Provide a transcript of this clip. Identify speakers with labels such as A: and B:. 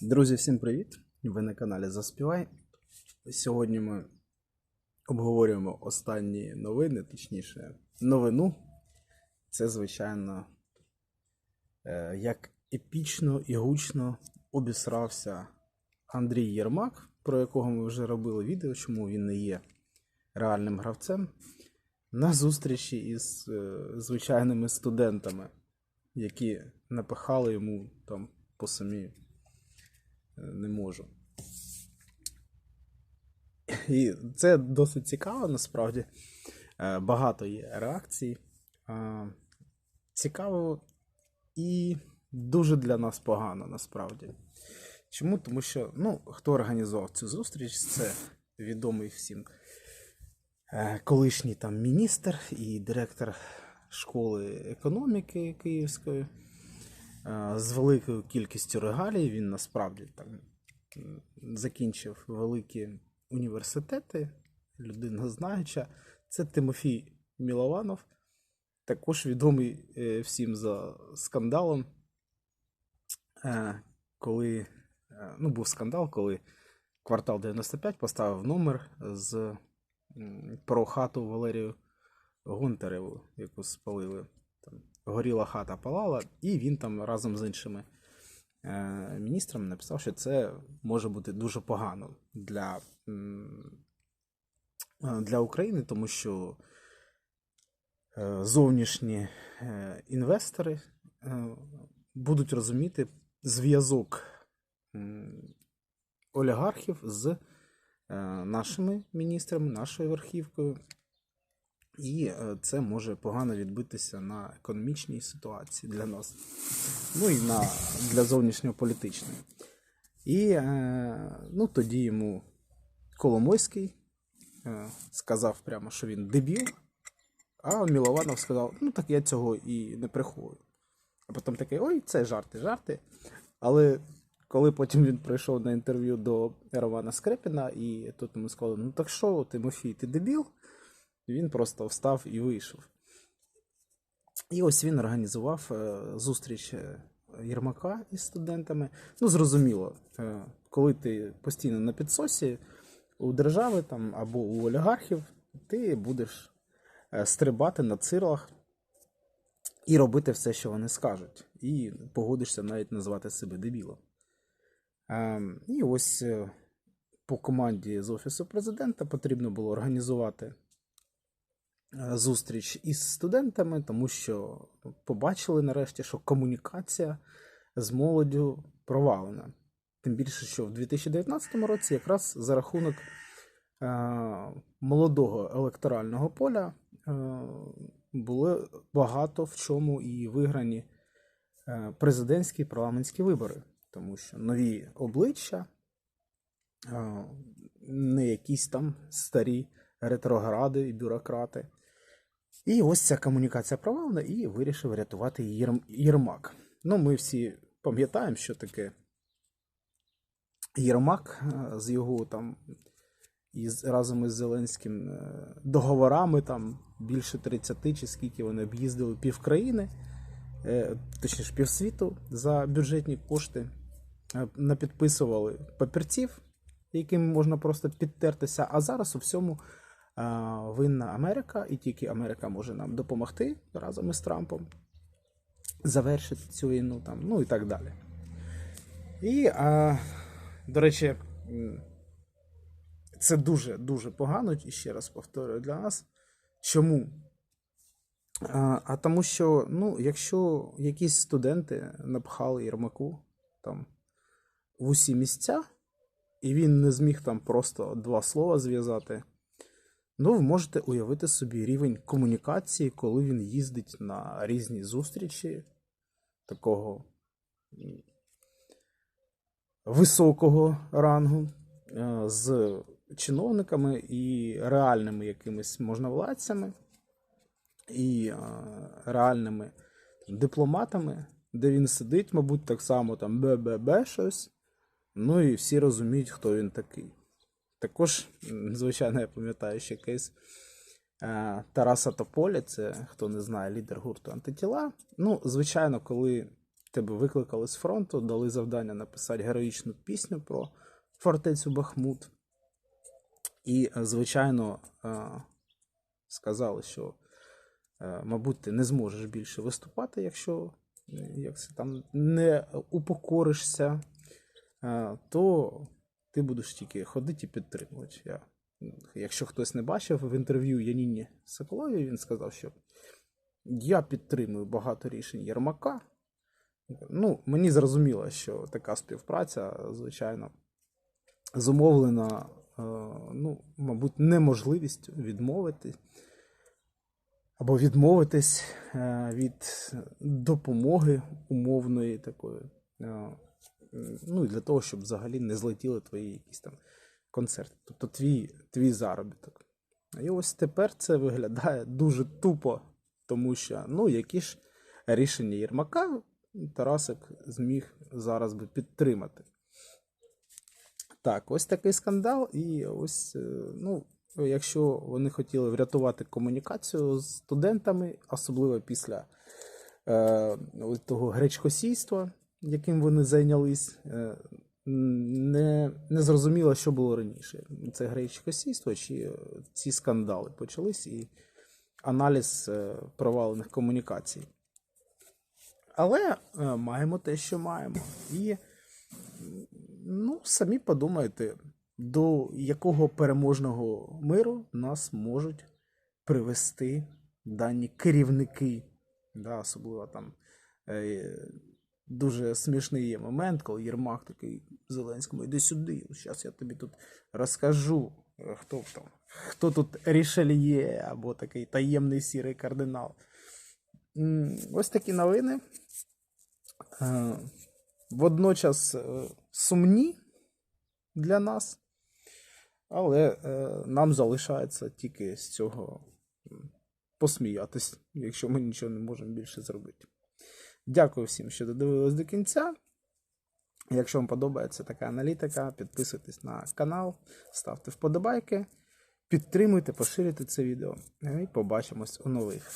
A: Друзі, всім привіт! Ви на каналі Заспівай. Сьогодні ми обговорюємо останні новини, точніше, новину. Це, звичайно, е, як епічно і гучно обісрався Андрій Єрмак, про якого ми вже робили відео, чому він не є реальним гравцем, на зустрічі із е, звичайними студентами, які напихали йому там по самі не можу. І це досить цікаво, насправді. Е, Багато є реакцій. Е, Цікаво і дуже для нас погано, насправді. Чому? Тому що, ну, хто організував цю зустріч, це відомий всім е, колишній там міністр і директор школи економіки Київської. Е, З великою кількістю регалій він насправді там закінчив великі університети, людина знаюча. Це Тимофій Мілованов, також відомий е, всім за скандалом, е, коли ну, був скандал, коли квартал 95 поставив номер з про хату Валерію Гонтареву, яку спалили. Там горіла хата палала, і він там разом з іншими е, міністрами написав, що це може бути дуже погано для, е, для України, тому що е, зовнішні інвестори будуть розуміти зв'язок олігархів з нашими міністрами, нашою верхівкою. І е, це може погано відбитися на економічній ситуації для нас, ну і на, для зовнішньополітичної. І е, ну, тоді йому Коломойський е, сказав прямо, що він дебіл, а Мілованов сказав, ну так я цього і не приховую. А потім такий, ой, це жарти, жарти. Але коли потім він прийшов на інтерв'ю до Романа Скрепіна, і тут йому сказали, ну так що, Тимофій, ти дебіл? Він просто встав і вийшов. І ось він організував е, зустріч е, Єрмака із студентами. Ну, зрозуміло, е, коли ти постійно на підсосі у держави там, або у олігархів, ти будеш стрибати на цирлах і робити все, що вони скажуть. І погодишся навіть назвати себе дебілом. І ось по команді з Офісу президента потрібно було організувати зустріч із студентами, тому що побачили нарешті, що комунікація з молоддю провалена. Тим більше, що в 2019 році якраз за рахунок е, молодого електорального поля е, були багато в чому і виграні е, президентські і парламентські вибори, тому що нові обличчя, е, не якісь там старі ретрогради і бюрократи. І ось ця комунікація провалена і вирішив рятувати Єрмак. Ну, ми всі пам'ятаємо, що таке Єрмак з його там із разом із Зеленським е, договорами, там більше 30 чи скільки вони об'їздили півкраїни, е, точніше півсвіту за бюджетні кошти, е, напідписували папірців, яким можна просто підтертися. А зараз у всьому винна Америка, і тільки Америка може нам допомогти разом із Трампом завершити цю війну, там, ну і так далі. І, а, до речі, це дуже дуже погано, і ще раз повторюю для нас. Чому? А, а тому що, ну, якщо якісь студенти напхали Єрмаку там в усі місця, і він не зміг там просто два слова зв'язати, ну, ви можете уявити собі рівень комунікації, коли він їздить на різні зустрічі такого високого рангу е, з чиновниками і реальними якимись можновладцями, і е, реальними дипломатами, де він сидить, мабуть, так само там бе-бе-бе щось. Ну і всі розуміють, хто він такий. Також, звичайно, я пам'ятаю ще кейс е, Тараса Тополя, це хто не знає, лідер гурту антитіла. Ну, звичайно, коли тебе викликали з фронту, дали завдання написати героїчну пісню про фортецю Бахмут. І, е, звичайно, е, сказали, що, мабуть, ти не зможеш більше виступати, якщо як це там, не упокоришся, то ти будеш тільки ходити і підтримувати. Я, якщо хтось не бачив в інтерв'ю Яніні Соколовій, він сказав, що я підтримую багато рішень Єрмака. Ну, мені зрозуміло, що така співпраця, звичайно, зумовлена, е, ну, мабуть, неможливістю відмовити або відмовитись е, від допомоги умовної такої. Ну, і для того, щоб взагалі не злетіли твої якісь там концерти. Тобто твій, твій заробіток. І ось тепер це виглядає дуже тупо, тому що, ну, які ж рішення Єрмака Тарасик зміг зараз би підтримати. Так, ось такий скандал, і ось, е, ну, якщо вони хотіли врятувати комунікацію з студентами, особливо після е, того гречкосійства, яким вони зайнялись, е, не, не зрозуміло, що було раніше. Це гречкосійство чи ці скандали почались і аналіз е, провалених комунікацій. Але е, маємо те, що маємо. І ну, самі подумайте, до якого переможного миру нас можуть привести дані керівники. Да, особливо там дуже смішний є момент, коли Єрмак такий Зеленському, іди сюди, зараз я тобі тут розкажу, е, хто там, хто тут рішельє, або такий таємний сірий кардинал. Ось такі новини. Е, Водночас е, сумні для нас, але нам залишається тільки з цього посміятись, якщо ми нічого не можемо більше зробити. Дякую всім, що додивились до кінця. Якщо вам подобається така аналітика, підписуйтесь на канал, ставте вподобайки, підтримуйте, поширюйте це відео. І побачимось у нових.